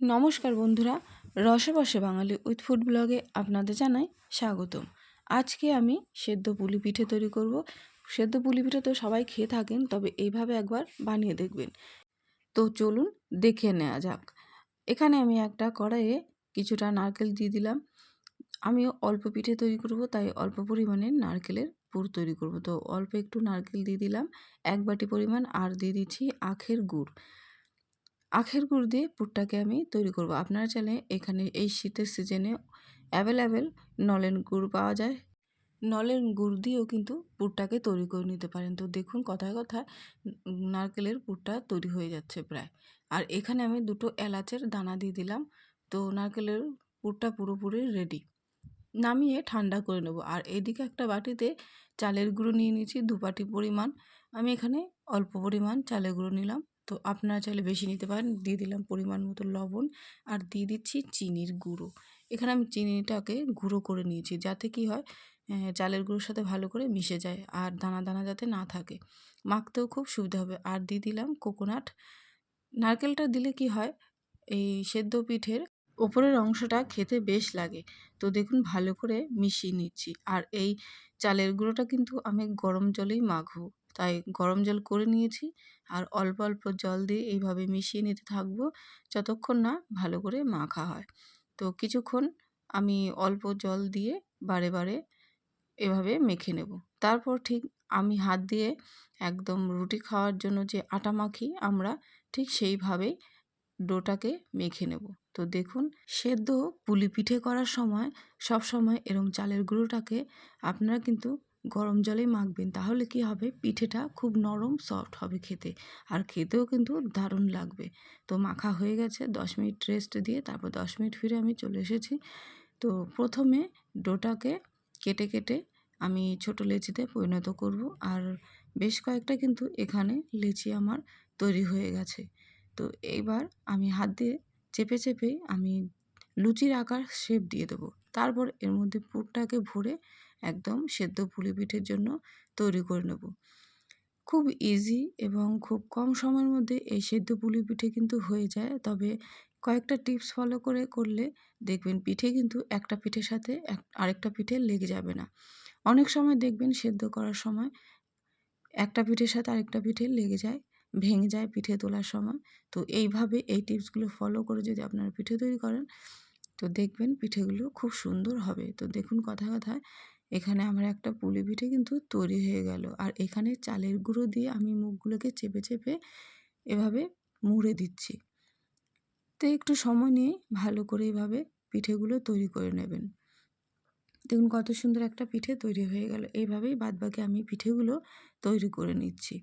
নমস্কার বন্ধুরা, রসে বসে বাঙালি উইথ ফুড ব্লগে আপনাদের জানাই স্বাগতম। আজকে আমি সেদ্ধ পুলি পিঠে তৈরি করব। সেদ্ধ পুলি পিঠে তো সবাই খেয়ে থাকেন, তবে এইভাবে একবার বানিয়ে দেখবেন। তো চলুন দেখে নেওয়া যাক। এখানে আমি একটা কড়াইয়ে কিছুটা নারকেল দিয়ে দিলাম। আমি অল্প পিঠে তৈরি করব, তাই অল্প পরিমাণে নারকেলের পুর তৈরি করব। তো অল্প একটু নারকেল দিয়ে দিলাম, এক বাটি পরিমাণ, আর দিয়ে দিচ্ছি আখের গুড়। আখের গুড় দিয়ে পুরটাকে আমি তৈরি করব। আপনারা চাইলে এখানে এই শীতের সিজনে অ্যাভেলেবেল নলেন গুড় পাওয়া যায়। নলেন গুড় দিয়েও কিন্তু পুরটাকে তৈরি করে নিতে পারেন। তো দেখুন কথায় কথায় নারকেলের পুরটা তৈরি হয়ে যাচ্ছে প্রায়। আর এখানে আমি দুটো এলাচের দানা দিয়ে দিলাম। তো নারকেলের পুরটা পুরোপুরি রেডি নামিয়ে ঠান্ডা করে নেব। আর এদিকে একটা বাটিতে চালের গুঁড়ো নিয়ে নিয়েছি দুপাটি পরিমাণ। আমি এখানে অল্প পরিমাণ চালের গুঁড়ো নিলাম। তো আপনারা চাইলে বেশি নিতে পারেন। দিয়ে দিলাম পরিমাণ মতো লবণ আর দিয়ে দিচ্ছি চিনির গুঁড়ো। এখানে আমি চিনিটাকে গুঁড়ো করে নিয়েছি যাতে কি হয় চালের গুঁড়োর সাথে ভালো করে মিশে যায় আর দানা দানা যাতে না থাকে। মাখতেও খুব সুবিধা হবে। আর দিয়ে দিলাম কোকোনাট। নারকেলটা দিলে কি হয়, এই সেদ্ধ পিঠের ওপরের অংশটা খেতে বেশ লাগে। তো দেখুন ভালো করে মিশিয়ে নিচ্ছি। আর এই চালের গুঁড়োটা কিন্তু আমি গরম জলেই মাখবো। তাই গরম জল করে নিয়েছি। আর অল্প অল্প জল দিয়ে এইভাবে মিশিয়ে নিতে থাকব যতক্ষণ না ভালো করে মাখা হয়। তো কিছুক্ষণ আমি অল্প জল দিয়ে বারে বারে এভাবে মেখে নেব। তারপর ঠিক আমি হাত দিয়ে একদম রুটি খাওয়ার জন্য যে আটা মাখি আমরা ঠিক সেইভাবেই ডোটাকে মেখে নেব। তো দেখুন, সেদ্ধ পুলি পিঠে করার সময় সব সময় এরম চালের গুঁড়োটাকে আপনারা কিন্তু গরম জলেই মাখবেন, তাহলে কি হবে? পিঠেটা খুব নরম সফট হবে খেতে। আর খেতেও কিন্তু দারুণ লাগবে। তো মাখা হয়ে গেছে, দশ মিনিট রেস্ট দিয়ে তারপর দশ মিনিট ফিরে আমি চলে এসেছি। তো প্রথমে ডোটাকে কেটে কেটে আমি ছোট লেচিতে পরিণত করব। আর বেশ কয়েকটা কিন্তু এখানে লেচি আমার তৈরি হয়ে গেছে। তো এইবার আমি হাত দিয়ে চেপে চেপে আমি লুচির আকার শেপ দিয়ে দেবো। তারপর এর মধ্যে পুরটাকে ভরে একদম সেদ্ধ পুলি পিঠের জন্য তৈরি করে নেব। খুব ইজি এবং খুব কম সময়ের মধ্যে এই সেদ্ধ পুলি পিঠে কিন্তু হয়ে যায়। তবে কয়েকটা টিপস ফলো করে করলে দেখবেন পিঠে কিন্তু একটা পিঠের সাথে এক, আরেকটা পিঠে লেগে যাবে না। অনেক সময় দেখবেন সেদ্ধ করার সময় একটা পিঠের সাথে আরেকটা পিঠে লেগে যায়, ভেঙে যায় পিঠে তোলার সময়। তো এইভাবে এই টিপসগুলো ফলো করে যদি আপনারা পিঠে তৈরি করেন তো দেখবেন পিঠেগুলো খুব সুন্দর হবে। তো দেখুন কথা কথায়, এখানে আমার একটা পুলি পিঠে কিন্তু তৈরি হয়ে গেল। আর এখানে চালের গুঁড়ো দিয়ে আমি মুখগুলোকে চেপে চেপে এভাবে মুড়ে দিচ্ছি। তো একটু সময় নিয়ে ভালো করে এভাবে পিঠেগুলো তৈরি করে নেবেন। দেখুন কত সুন্দর একটা পিঠে তৈরি হয়ে গেল। এইভাবেই বাদবাকি আমি পিঠেগুলো তৈরি করে নিচ্ছি।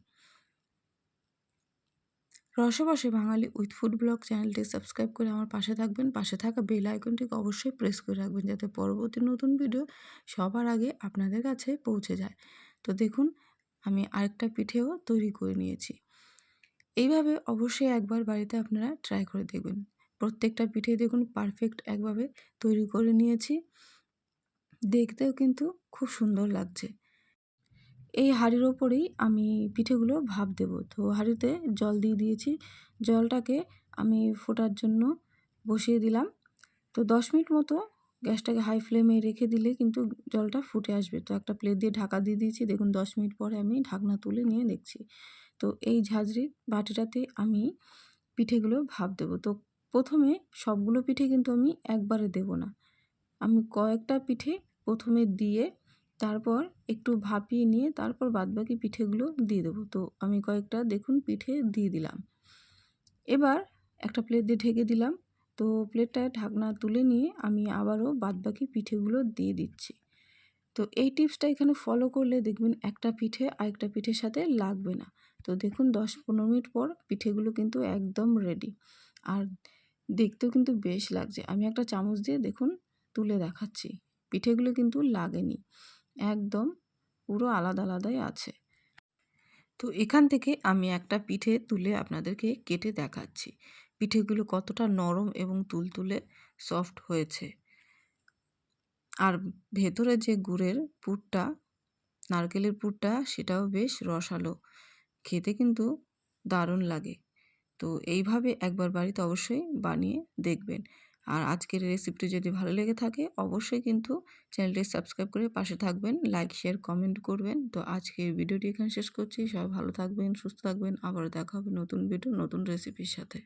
রসে বসে বাঙালি উইথ ফুড ব্লগ চ্যানেলটি সাবস্ক্রাইব করে আমার পাশে থাকবেন। পাশে থাকা বেল আইকনটিকে অবশ্যই প্রেস করে রাখবেন যাতে পরবর্তী নতুন ভিডিও সবার আগে আপনাদের কাছে পৌঁছে যায়। তো দেখুন, আমি আরেকটা পিঠেও তৈরি করে নিয়েছি। এইভাবে অবশ্যই একবার বাড়িতে আপনারা ট্রাই করে দেখবেন। প্রত্যেকটা পিঠে দেখুন পারফেক্ট একভাবে তৈরি করে নিয়েছি। দেখতেও কিন্তু খুব সুন্দর লাগছে। এই হাঁড়ির ওপরেই আমি পিঠেগুলো ভাপ দেব। তো হাঁড়িতে জল দিয়ে দিয়েছি। জলটাকে আমি ফোটার জন্য বসিয়ে দিলাম। তো দশ মিনিট মতো গ্যাসটাকে হাই ফ্লেমে রেখে দিলে কিন্তু জলটা ফুটে আসবে। তো একটা প্লেট দিয়ে ঢাকা দিয়ে দিয়েছি। দেখুন, দশ মিনিট পরে আমি ঢাকনা তুলে নিয়ে দেখছি। তো এই ঝাঁঝরির বাটিটাতে আমি পিঠেগুলো ভাপ দেব। তো প্রথমে সবগুলো পিঠে কিন্তু আমি একবারে দেব না। আমি কয়েকটা পিঠে প্রথমে দিয়ে তারপর একটু ভাপিয়ে নিয়ে তারপর বাদবাকি পিঠেগুলো দিয়ে দেবো। তো আমি কয়েকটা দেখুন পিঠে দিয়ে দিলাম। এবার একটা প্লেট দিয়ে ঢেকে দিলাম। তো প্লেটটায় ঢাকনা তুলে নিয়ে আমি আবারও বাদবাকি পিঠেগুলো দিয়ে দিচ্ছি। তো এই টিপসটা এখানে ফলো করলে দেখবেন একটা পিঠে আরেকটা পিঠের সাথে লাগবে না। তো দেখুন দশ পনেরো মিনিট পর পিঠেগুলো কিন্তু একদম রেডি আর দেখতেও কিন্তু বেশ লাগছে। আমি একটা চামচ দিয়ে দেখুন তুলে দেখাচ্ছি। পিঠেগুলো কিন্তু লাগেনি। একদম পুরো আলাদা আলাদাই আছে। তো এখান থেকে আমি একটা পিঠে তুলে আপনাদেরকে কেটে দেখাচ্ছি। পিঠেগুলো কতটা নরম এবং তুলতুলে সফট হয়েছে। আর ভেতরে যে গুড়ের পুরটা, নারকেলের পুরটা, সেটাও বেশ রসালো। খেতে কিন্তু দারুণ লাগে। তো এইভাবে একবার বাড়িতে অবশ্যই বানিয়ে দেখবেন। আর আজকের রেসিপিটি যদি ভালো লেগে থাকে, অবশ্যই কিন্তু চ্যানেলটি সাবস্ক্রাইব করে পাশে থাকবেন লাইক শেয়ার কমেন্ট করবেন। তো আজকের ভিডিওটি এখানে শেষ করছি। সবাই ভালো থাকবেন, সুস্থ থাকবেন। আবার দেখা হবে নতুন ভিডিও নতুন রেসিপির সাথে।